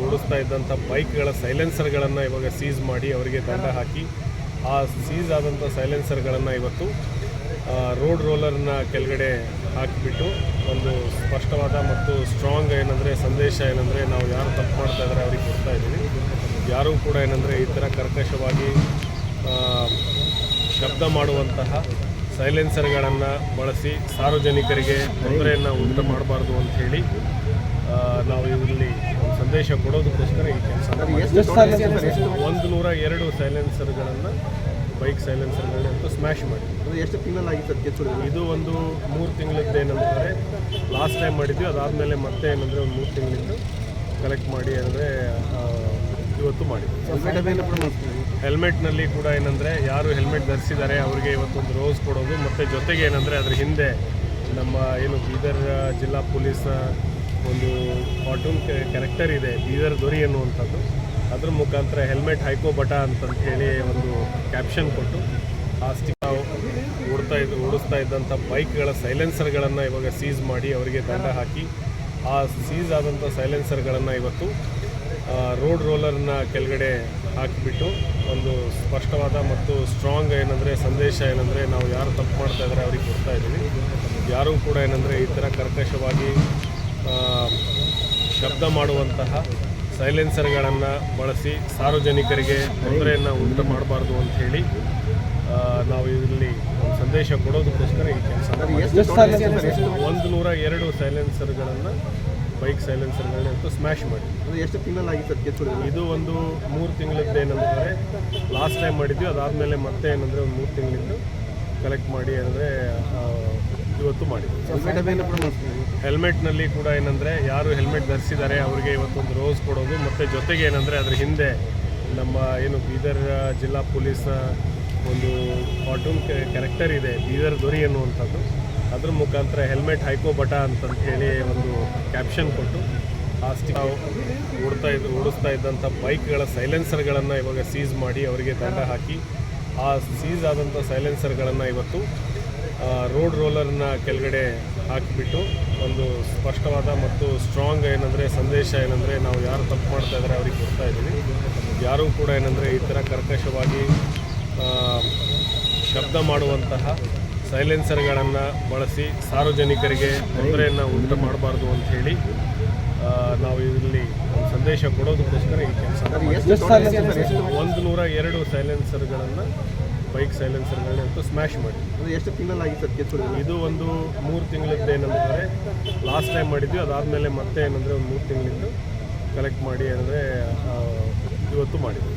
ಓಡಿಸ್ತಾ ಇದ್ದಂಥ ಬೈಕ್ಗಳ ಸೈಲೆನ್ಸರ್ಗಳನ್ನು ಇವಾಗ ಸೀಸ್ ಮಾಡಿ ಅವರಿಗೆ ದಂಡ ಹಾಕಿ ಆ ಸೀಸ್ ಆದಂಥ ಸೈಲೆನ್ಸರ್ಗಳನ್ನು ಇವತ್ತು ರೋಡ್ ರೋಲರ್ನ ಕೆಳಗಡೆ ಹಾಕಿಬಿಟ್ಟು ಒಂದು ಸ್ಪಷ್ಟವಾದ ಮತ್ತು ಸ್ಟ್ರಾಂಗ್ ಏನಂದರೆ ಸಂದೇಶ ಏನಂದರೆ ನಾವು ಯಾರು ತಪ್ಪು ಮಾಡ್ತಾ ಇದ್ದಾರೆ ಅವ್ರಿಗೆ ಕೊಡ್ತಾ ಇದ್ದೀವಿ. ಯಾರೂ ಕೂಡ ಏನಂದರೆ ಈ ಥರ ಕರ್ಕಶವಾಗಿ ಶಬ್ದ ಮಾಡುವಂತಹ ಸೈಲೆನ್ಸರ್ಗಳನ್ನು ಬಳಸಿ ಸಾರ್ವಜನಿಕರಿಗೆ ತೊಂದರೆಯನ್ನು ಉಂಟು ಮಾಡಬಾರ್ದು ಅಂತ ಹೇಳಿ ಆ, ನಾವು ಒಂದು ಸಂದೇಶ ಕೊಡೋದಕ್ಕೋಸ್ಕರ ಈ ಕೆಲಸ ಒಂದು ನೂರ ಎರಡು ಸೈಲೆನ್ಸರ್ಗಳನ್ನು ಬೈಕ್ ಸೈಲೆನ್ಸರ್ಗಳನ್ನ ಸ್ಮ್ಯಾಶ್ ಮಾಡಿ ಅದು ಎಷ್ಟು ತಿಂಗಳಾಗಿತ್ತು ಇದು ಒಂದು ಮೂರು ತಿಂಗಳಿದ್ದು ಏನಂದರೆ ಲಾಸ್ಟ್ ಟೈಮ್ ಮಾಡಿದ್ವಿ ಅದಾದಮೇಲೆ ಮತ್ತೆ ಏನಂದರೆ ಒಂದು ಮೂರು ತಿಂಗಳಿದ್ದು ಕಲೆಕ್ಟ್ ಮಾಡಿ ಅಂದರೆ ಇವತ್ತು ಮಾಡಿದ್ವಿ. ಹೆಲ್ಮೆಟ್ನಲ್ಲಿ ಕೂಡ ಏನಂದರೆ ಯಾರು ಹೆಲ್ಮೆಟ್ ಧರಿಸಿದ್ದಾರೆ ಅವರಿಗೆ ಇವತ್ತೊಂದು ರೋಸ್ ಕೊಡೋದು ಮತ್ತು ಜೊತೆಗೆ ಏನಂದರೆ ಅದ್ರ ಹಿಂದೆ ನಮ್ಮ ಏನು ಬೀದರ್ ಜಿಲ್ಲಾ ಪೊಲೀಸ್ ಒಂದು ಕಾರ್ಟೂನ್ ಕ್ಯಾರೆಕ್ಟರ್ ಇದೆ, ಬೀದರ್ ದೊರಿ ಅನ್ನುವಂಥದ್ದು ಅದ್ರ ಮುಖಾಂತರ ಹೆಲ್ಮೆಟ್ ಹೈಕೋ ಬಟ ಅಂತಂತ ಹೇಳಿ ಒಂದು ಕ್ಯಾಪ್ಷನ್ ಕೊಟ್ಟು, ಆ ಸ್ಟಿಕ್ ಓಡ್ತಾ ಇದ್ದು ಓಡಿಸ್ತಾ ಇದ್ದಂಥ ಬೈಕ್ಗಳ ಸೈಲೆನ್ಸರ್ಗಳನ್ನು ಇವಾಗ ಸೀಸ್ ಮಾಡಿ ಅವರಿಗೆ ದಂಡ ಹಾಕಿ, ಆ ಸೀಸ್ ಆದಂಥ ಸೈಲೆನ್ಸರ್ಗಳನ್ನು ಇವತ್ತು ರೋಡ್ ರೋಲರ್ನ ಕೆಳಗಡೆ ಹಾಕಿಬಿಟ್ಟು ಒಂದು ಸ್ಪಷ್ಟವಾದ ಮತ್ತು ಸ್ಟ್ರಾಂಗ್ ಏನಂದರೆ ಸಂದೇಶ ಏನಂದರೆ ನಾವು ಯಾರು ತಪ್ಪು ಮಾಡ್ತಾ ಇದ್ದಾರೆ ಅವ್ರಿಗೆ ಕೊಡ್ತಾ ಇದ್ದೀವಿ ಯಾರೂ ಕೂಡ ಏನಂದರೆ ಈ ಥರ ಕರ್ಕಶವಾಗಿ ಶಬ್ದ ಮಾಡುವಂತಹ ಸೈಲೆನ್ಸರ್ಗಳನ್ನು ಬಳಸಿ ಸಾರ್ವಜನಿಕರಿಗೆ ತೊಂದರೆಯನ್ನು ಉಂಟು ಮಾಡಬಾರ್ದು ಅಂತ ಹೇಳಿ ನಾವು ಇಲ್ಲಿ ಒಂದು ಸಂದೇಶ ಕೊಡೋದಕ್ಕೋಸ್ಕರ ಈ ಕೆಲಸ ಒಂದು ನೂರ ಎರಡು ಸೈಲೆನ್ಸರ್ಗಳನ್ನು ಬೈಕ್ ಸೈಲೆನ್ಸರ್ಗಳನ್ನ ಸ್ಮ್ಯಾಶ್ ಮಾಡಿ. ಅದು ಎಷ್ಟು ತಿಂಗಳಾಗಿತ್ತು ಇದು ಒಂದು ಮೂರು ತಿಂಗಳಿದ್ದು ಏನಂದರೆ ಲಾಸ್ಟ್ ಟೈಮ್ ಮಾಡಿದ್ವಿ ಅದಾದಮೇಲೆ ಮತ್ತೆ ಏನಂದರೆ ಒಂದು ಮೂರು ತಿಂಗಳಿದ್ದು ಕಲೆಕ್ಟ್ ಮಾಡಿ ಅಂದರೆ ಇವತ್ತು ಮಾಡಿದ್ವಿ ಹೆಲ್ಮೆಟ್ನಲ್ಲಿ ಕೂಡ ಮಾಡಿಸ್ತೀವಿ ಹೆಲ್ಮೆಟ್ನಲ್ಲಿ ಕೂಡ ಏನಂದರೆ ಯಾರು ಹೆಲ್ಮೆಟ್ ಧರಿಸಿದ್ದಾರೆ ಅವರಿಗೆ ಇವತ್ತೊಂದು ರೋಸ್ ಕೊಡೋದು ಮತ್ತು ಜೊತೆಗೆ ಏನಂದರೆ ಅದ್ರ ಹಿಂದೆ ನಮ್ಮ ಏನು ಬೀದರ್ ಜಿಲ್ಲಾ ಪೊಲೀಸ್ ಒಂದು ಕಾರ್ಟೂನ್ ಕ್ಯಾರೆಕ್ಟರ್ ಇದೆ ಬೀದರ್ ದೊರಿ ಅನ್ನುವಂಥದ್ದು ಅದ್ರ ಮುಖಾಂತರ ಹೆಲ್ಮೆಟ್ ಹೈಕೋ ಬಟ ಅಂತಂತ ಹೇಳಿ ಒಂದು ಕ್ಯಾಪ್ಷನ್ ಕೊಟ್ಟು ಆ ಸ್ಟಿಕ್ ನಾವು ಓಡ್ತಾ ಇದ್ದು ಓಡಿಸ್ತಾ ಇದ್ದಂಥ ಬೈಕ್ಗಳ ಸೈಲೆನ್ಸರ್ಗಳನ್ನು ಇವಾಗ ಸೀಸ್ ಮಾಡಿ ಅವರಿಗೆ ದಂಡ ಹಾಕಿ ಆ ಸೀಸ್ ಆದಂಥ ಸೈಲೆನ್ಸರ್ಗಳನ್ನು ಇವತ್ತು ರೋಡ್ ರೋಲರ್ನ ಕೆಳಗಡೆ ಹಾಕಿಬಿಟ್ಟು ಒಂದು ಸ್ಪಷ್ಟವಾದ ಮತ್ತು ಸ್ಟ್ರಾಂಗ್ ಏನಂದರೆ ಸಂದೇಶ ಏನಂದರೆ ನಾವು ಯಾರು ತಪ್ಪು ಮಾಡ್ತಾ ಇದ್ದಾರೆ ಅವ್ರಿಗೆ ಕೊಡ್ತಾ ಇದ್ದೀವಿ. ಯಾರೂ ಕೂಡ ಏನಂದರೆ ಈ ಥರ ಕರ್ಕಶವಾಗಿ ಶಬ್ದ ಮಾಡುವಂತಹ ಸೈಲೆನ್ಸರ್ಗಳನ್ನು ಬಳಸಿ ಸಾರ್ವಜನಿಕರಿಗೆ ತೊಂದರೆಯನ್ನು ಉಂಟು ಮಾಡಬಾರ್ದು ಅಂತ ಹೇಳಿ ನಾವು ಇಲ್ಲಿ ಒಂದು ಸಂದೇಶ ಕೊಡೋದಕ್ಕೋಸ್ಕರ ಈ ಕೆಲಸ ಒಂದು ನೂರ ಎರಡು ಸೈಲೆನ್ಸರ್ಗಳನ್ನು ಬೈಕ್ ಸೈಲೆನ್ಸರ್ಗಳನ್ನ ಸ್ಮ್ಯಾಶ್ ಮಾಡಿ ಅದು ಎಷ್ಟು ತಿಂಗಳಾಗಿತ್ತು ಸರ್ ಕೆಚ್ಚು ಇದು ಒಂದು ಮೂರು ತಿಂಗಳಿಂದ ಏನಂದರೆ ಲಾಸ್ಟ್ ಟೈಮ್ ಮಾಡಿದ್ವಿ ಅದಾದಮೇಲೆ ಮತ್ತೆ ಏನಂದರೆ ಒಂದು ಮೂರು ತಿಂಗಳಿಂದ ಕಲೆಕ್ಟ್ ಮಾಡಿ ಏನಂದರೆ ಇವತ್ತು ಮಾಡಿದ್ವಿ.